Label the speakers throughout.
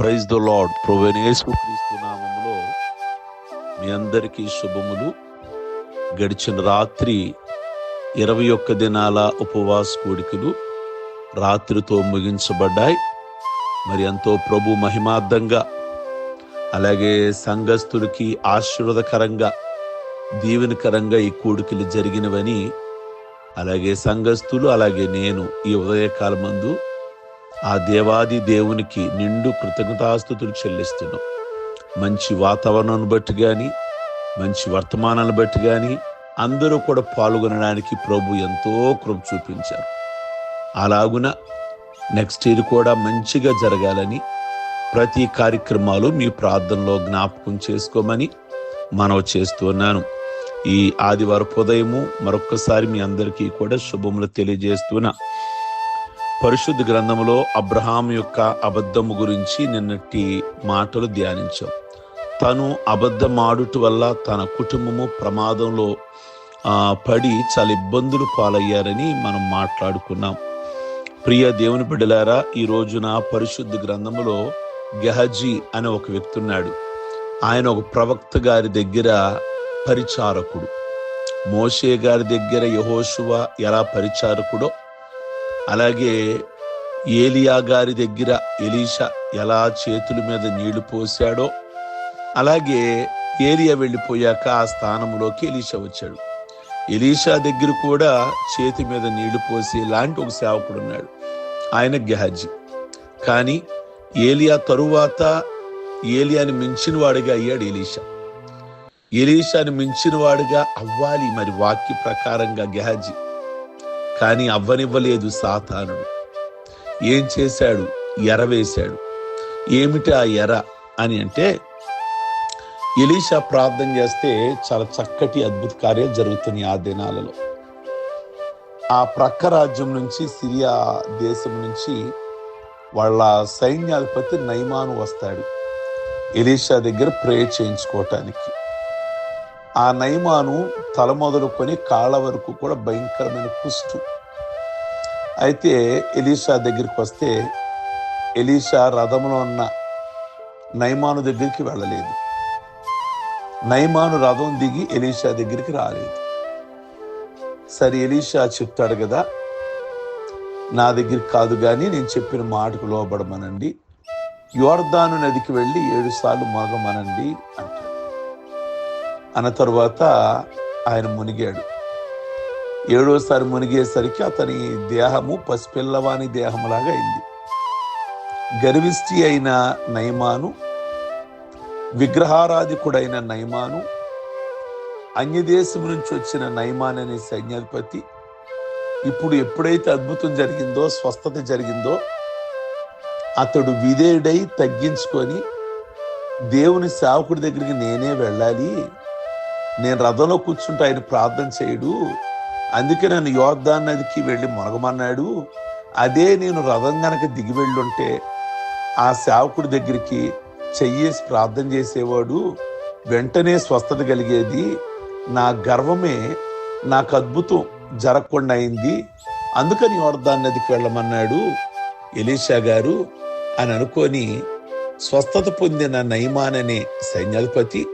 Speaker 1: Praise the lord ప్రొవెనేసు క్రీస్తు నామంలో మీ అందరికీ శుభములు. గడిచిన రాత్రి ఇరవై ఒక్క దినాల ఉపవాస కోడికలు రాత్రితో ముగించబడ్డాయి. మరి ఎంతో ప్రభు మహిమార్థంగా అలాగే సంఘస్థులకి ఆశీర్వదకరంగా దీవెనకరంగా ఈ కోడికలు జరిగినవని అలాగే సంఘస్థులు అలాగే నేను ఈ ఉదయకాలమందు ఆ దేవాది దేవునికి నిండు కృతజ్ఞతాస్థుతులు చెల్లిస్తున్నాం మంచి వాతావరణాన్ని బట్టి కానీ మంచి వర్తమానాన్ని బట్టి కానీ అందరూ కూడా పాల్గొనడానికి ప్రభు ఎంతో కృప చూపించారు. అలాగున నెక్స్ట్ ఇయర్ కూడా మంచిగా జరగాలని ప్రతి కార్యక్రమాలు మీ ప్రార్థనలో జ్ఞాపకం చేసుకోమని మనవి చేస్తున్నాను ఈ ఆదివారం ఉదయము మరొక్కసారి మీ అందరికీ కూడా శుభములు తెలియజేస్తున్నా. పరిశుద్ధ గ్రంథములో అబ్రహాం యొక్క అబద్ధము గురించి నిన్నటి మాటలు ధ్యానించాం. తను అబద్ధమాడుట వల్ల తన కుటుంబము ప్రమాదంలో పడి చాలా ఇబ్బందులు పాలయ్యారని మనం మాట్లాడుకున్నాం. ప్రియ దేవుని బిడ్డలారా ఈ రోజున పరిశుద్ధ గ్రంథములో గెహజీ అనే ఒక వ్యక్తి ఉన్నాడు. ఆయన ఒక ప్రవక్త గారి దగ్గర పరిచారకుడు. మోషే గారి దగ్గర యహోషువ ఎలా పరిచారకుడో అలాగే ఏలియా గారి దగ్గర ఎలీషా ఎలా చేతుల మీద నీళ్ళు పోశాడో అలాగే ఏలియా వెళ్ళిపోయాక ఆ స్థానంలోకి ఎలీషా వచ్చాడు. ఎలీషా దగ్గర కూడా చేతి మీద నీళ్ళు పోసి లాంటి ఒక సేవకుడు ఉన్నాడు ఆయన గెహజీ. కానీ ఏలియా తరువాత ఏలియాని మించిన వాడిగా అయ్యాడు ఎలీషా. ఎలీషాని మించిన వాడిగా అవ్వాలి మరి వాక్య ప్రకారంగా గెహజీ. కానీ అవ్వనివ్వలేదు సాతానుడు. ఏం చేశాడు? ఎర వేశాడు. ఏమిటి ఆ ఎర అని అంటే ఎలీషా ప్రార్థన చేస్తే చాలా చక్కటి అద్భుత కార్యాలు జరుగుతున్నాయి ఆ దినాలలో. ఆ ప్రక్క రాజ్యం నుంచి సిరియా దేశం నుంచి వాళ్ళ సైన్యాధిపతి నైమాను వస్తాడు. ఎలీషా దగ్గర ప్రే చేయించుకోవటానికి. ఆ నైమాను తల మొదలుకొని కాళ్ళ వరకు కూడా భయంకరమైన కుష్టు. అయితే ఎలీషా దగ్గరికి వస్తే ఎలీషా రథంలో ఉన్న నైమాను దగ్గరికి వెళ్ళలేదు. నైమాను రథం దిగి ఎలీషా దగ్గరికి రాలేదు. సరే ఎలీషా చెప్తాడు కదా నా దగ్గరికి కాదు కానీ నేను చెప్పిన మాటకు లోబడమనండి. యోర్దాను నదికి వెళ్ళి ఏడు సార్లు మొగమనండి అంటాడు. అన్న తర్వాత ఆయన మునిగాడు. ఏడోసారి మునిగేసరికి అతని దేహము పసిపిల్లవాని దేహంలాగా అయింది. గర్విష్టి అయిన నయమాను విగ్రహారాధికుడైన నయమాను అన్యదేశం నుంచి వచ్చిన నయమాన్ అనే సైన్యాధిపతి ఇప్పుడు ఎప్పుడైతే అద్భుతం జరిగిందో స్వస్థత జరిగిందో అతడు విధేయుడై తగ్గించుకొని దేవుని సేవకుడి దగ్గరికి నేనే వెళ్ళాలి నేను రథంలో కూర్చుంటే ఆయన ప్రార్థన చేయడు అందుకే నన్ను యోర్దాన్ నదికి వెళ్ళి మునగమన్నాడు. అదే నేను రథం గనక దిగి వెళ్ళుంటే ఆ సేవకుడి దగ్గరికి చెయ్యేసి ప్రార్థన చేసేవాడు. వెంటనే స్వస్థత కలిగేది. నా గర్వమే నాకు అద్భుతం జరగకుండా అయింది. అందుకని యోర్దాన్ నదికి వెళ్ళమన్నాడు. ఎలీషా గారు అని అనుకొని స్వస్థత పొందిన నయమాన్ అనే సైన్యాధిపతి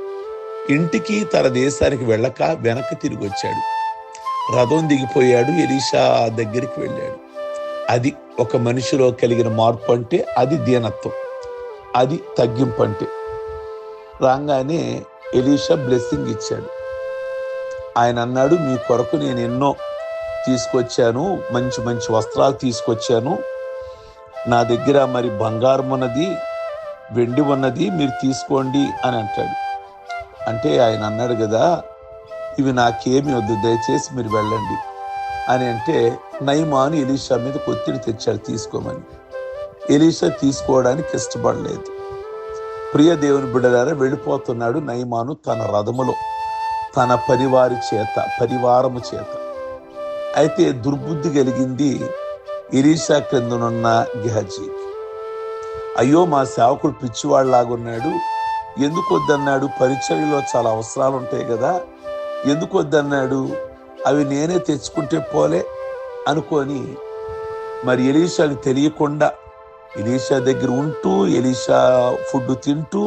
Speaker 1: ఇంటికి తన దేశానికి వెళ్ళక వెనక్కి తిరిగి వచ్చాడు. రథం దిగిపోయాడు ఎలీషా దగ్గరికి వెళ్ళాడు. అది ఒక మనిషిలో కలిగిన మార్పు అంటే అది దీనత్వం అది తగ్గింపు అంటే. రాగానే ఎలీషా బ్లెస్సింగ్ ఇచ్చాడు. ఆయన అన్నాడు మీ కొరకు నేను ఎన్నో తీసుకొచ్చాను మంచి మంచి వస్త్రాలు తీసుకొచ్చాను. నా దగ్గర మరి బంగారం ఉన్నది వెండి ఉన్నది మీరు తీసుకోండి అని అంటాడు. అంటే ఆయన అన్నాడు కదా ఇవి నాకేమి వద్దు దయచేసి మీరు వెళ్ళండి అని అంటే నయమాను ఎలీషా మీద ఒత్తిడి తెచ్చాడు తీసుకోమని. ఎలీషా తీసుకోవడానికి ఇష్టపడలేదు. ప్రియ దేవుని బిడ్డలారా వెళ్ళిపోతున్నాడు నయమాను తన రథములో తన పరివారి చేత పరివారము చేత. అయితే దుర్బుద్ధి కలిగింది ఇరీషా క్రిందనున్న గెహజీ అయ్యో మా సేవకుడు పిచ్చివాళ్ళలాగున్నాడు ఎందుకు వద్దన్నాడు పరిచర్యలో చాలా అవసరాలు ఉంటాయి కదా ఎందుకు వద్దన్నాడు అవి నేనే తెచ్చుకుంటే పోలే అనుకొని మరి ఎలీషాకి తెలియకుండా ఎలీషా దగ్గర ఉంటూ ఎలీషా ఫుడ్ తింటూ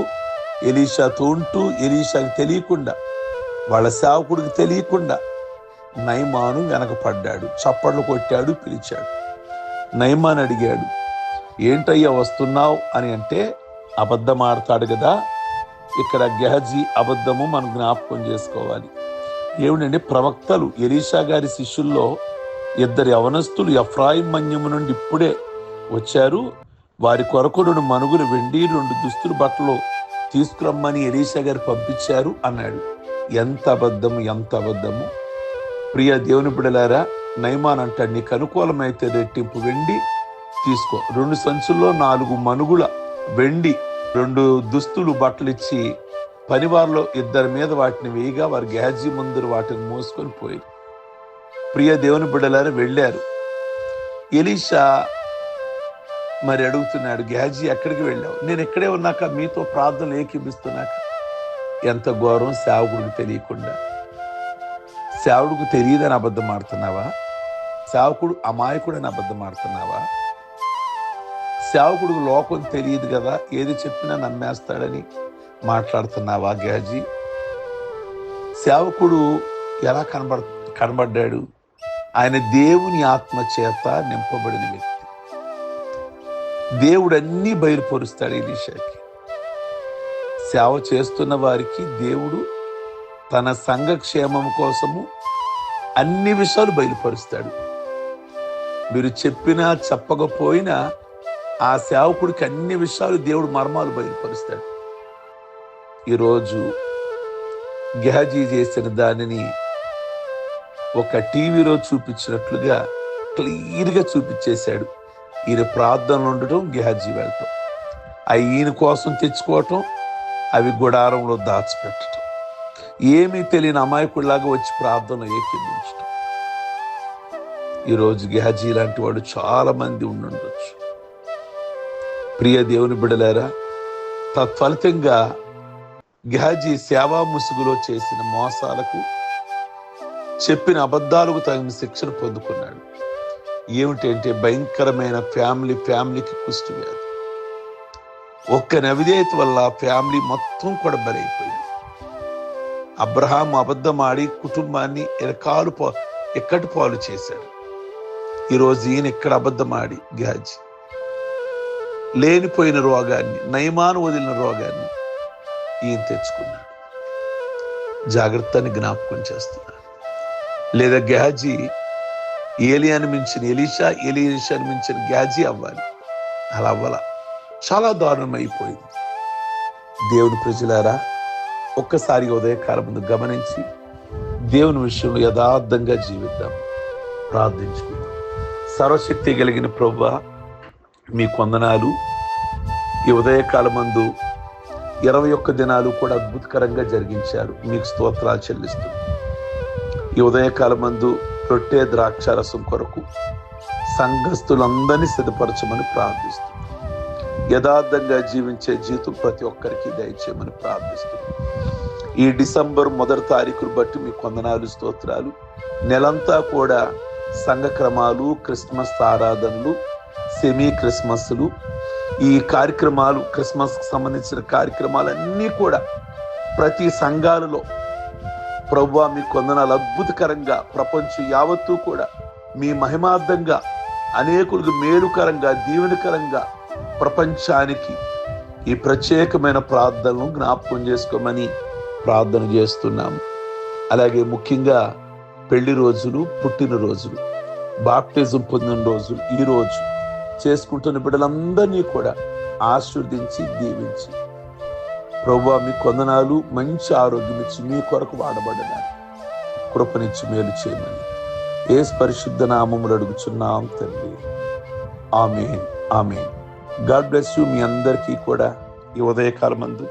Speaker 1: ఎలీషాతో ఉంటూ ఎలీషాకి తెలియకుండా వాళ్ళ సేవకుడికి తెలియకుండా నైమాను వెనకపడ్డాడు చప్పట్లు కొట్టాడు పిలిచాడు. నైమాన్ అడిగాడు ఏంటయ్యా వస్తున్నావు? అని అంటే అబద్ధం ఆడతాడు కదా ఇక్కడ గెహజీ అబద్ధము మనం జ్ఞాపకం చేసుకోవాలి. ఏమిటంటే ప్రవక్తలు ఎలీషా గారి శిష్యుల్లో ఇద్దరు యవనస్తులు ఎఫ్రాయిం మన్యము నుండి ఇప్పుడే వచ్చారు. వారి కొరకు రెండు మనుగులు వెండి రెండు దుస్తులు బట్టలు తీసుకురమ్మని ఎలీషా గారు పంపించారు అన్నాడు. ఎంత అబద్ధము ఎంత అబద్ధము. ప్రియ దేవుని బిడలారా నైమాన్ అంటాడు నీకు అనుకూలమైతే రెట్టింపు వెండి తీసుకో. రెండు సంచుల్లో నాలుగు మనుగుల వెండి రెండు దుస్తులు బట్టలు ఇచ్చి పనివారిలో ఇద్దరి మీద వాటిని వేయగా వారి గ్యాజీ ముందర వాటిని మోసుకొని పోయి ప్రియ దేవుని బిడ్డలారు వెళ్ళారు. ఎలీషా మరి అడుగుతున్నాడు గ్యాజీ ఎక్కడికి వెళ్ళావు? నేను ఇక్కడే ఉన్నాక మీతో ప్రార్థనలు ఏకీపిస్తున్నాక? ఎంత ఘోరం సేవకుడికి తెలియకుండా. సేవకుడికి తెలియదని అబద్ధం ఆడుతున్నావా? సేవకుడు అమాయకుడని అబద్ధం ఆడుతున్నావా? సేవకుడికి లోకం తెలియదు కదా ఏది చెప్పినా నమ్మేస్తాడని మాట్లాడుతున్నావా గ్యాజీ సేవకుడు ఎలా కనబడ కనబడ్డాడు? ఆయన దేవుని ఆత్మ చేత నింపబడిన వ్యక్తి. దేవుడు అన్నీ బయలుపరుస్తాడు ఎలీషాకి సేవ చేస్తున్న వారికి దేవుడు తన సంఘక్షేమం కోసము అన్ని విషయాలు బయలుపరుస్తాడు. మీరు చెప్పినా చెప్పకపోయినా ఆ సేవకుడికి అన్ని విషయాలు దేవుడు మర్మాలు బయలుపరుస్తాడు. ఈరోజు గెహజీ చేసిన దానిని ఒక టీవీలో చూపించినట్లుగా క్లియర్గా చూపించేశాడు. ఈయన ప్రార్థనలు ఉండటం గెహజీ వెళ్ళటం. అవి ఈయన కోసం తెచ్చుకోవటం అవి గుడారంలో దాచిపెట్టడం ఏమీ తెలియని అమాయకుడిలాగా వచ్చి ప్రార్థన ఏకీభించడం ఈరోజు గెహజీ లాంటి వాడు చాలామంది ఉండుండొచ్చు. ప్రియ దేవుని బిడలేరా తత్ఫలితంగా గెహజీ సేవా ముసుగులో చేసిన మోసాలకు చెప్పిన అబద్ధాలకు తగిన శిక్షణ పొందుకున్నాడు. ఏమిటంటే భయంకరమైన ఫ్యామిలీ ఫ్యామిలీకి కుష్టి వ్యాధి. ఒక్క నవిధేయత వల్ల ఫ్యామిలీ మొత్తం కూడా బలైపోయింది. అబ్రహాం అబద్ధం ఆడి కుటుంబాన్ని ఎరకాలు పో ఎక్కటి పాలు చేశాడు. ఈరోజు ఈయన ఇక్కడ అబద్ధం ఆడి లేనిపోయిన రోగాన్ని నయమాను వదిలిన రోగాన్ని ఈయన తెచ్చుకున్నాడు. జాగ్రత్తని జ్ఞాపకం చేస్తున్నాడు. లేదా గ్యాజీ ఏలియాని మించిన ఎలీషా ఎలీషాని మించిన గ్యాజీ అవ్వాలి. అలా అవ్వాల. చాలా దారుణం అయిపోయింది దేవుని ప్రజలారా ఒక్కసారి ఉదయకాలం ముందు గమనించి దేవుని విషయంలో యథార్థంగా జీవిద్దాం. ప్రార్థించుకుందాం. సర్వశక్తి కలిగిన ప్రభు మీ కొందనాలు ఈ ఉదయకాలం మందు ఇరవై ఒక్క దినాలు కూడా అద్భుతకరంగా జరిగించారు. మీకు స్తోత్రాలు చెల్లిస్తుంది ఈ ఉదయకాలం మందు రొట్టె ద్రాక్షారసం కొరకు సంఘస్థులందరినీ సిద్ధపరచమని ప్రార్థిస్తుంది యథార్థంగా జీవించే జీవితం ప్రతి ఒక్కరికి దయచేయమని ప్రార్థిస్తుంది ఈ డిసెంబర్ మొదటి తారీఖును బట్టి మీ కొందనాలు స్తోత్రాలు. నెలంతా కూడా సంఘ క్రమాలు క్రిస్మస్ ఆరాధనలు సెమీ క్రిస్మస్లు ఈ కార్యక్రమాలు క్రిస్మస్కి సంబంధించిన కార్యక్రమాలన్నీ కూడా ప్రతి సంఘాలలో ప్రభు మీ కొందనాలు అద్భుతకరంగా ప్రపంచం యావత్తూ కూడా మీ మహిమార్థంగా అనేకులకు మేలుకరంగా దీవెనకరంగా ప్రపంచానికి ఈ ప్రత్యేకమైన ప్రార్థనను జ్ఞాపకం చేసుకోమని ప్రార్థన చేస్తున్నాము అలాగే ముఖ్యంగా పెళ్ళి రోజులు పుట్టినరోజులు బాప్టిజం పొందిన రోజులు ఈ రోజు చేసుకుంటున్న బిడ్డలందరినీ కూడా ఆశీర్వదించి దీవించి. ప్రభు మీ కొందనాలు మంచి ఆరోగ్యం ఇచ్చి మీ కొరకు వాడబడడానికి కృపనిచ్చి మేలు చేయమని. ఏ పరిశుద్ధ నామములు అడుగుచున్నాం తండ్రి. ఆమె ఆమె గాడ్ బ్లెస్ యూ మీ అందరికీ కూడా ఈ ఉదయకాలమందు.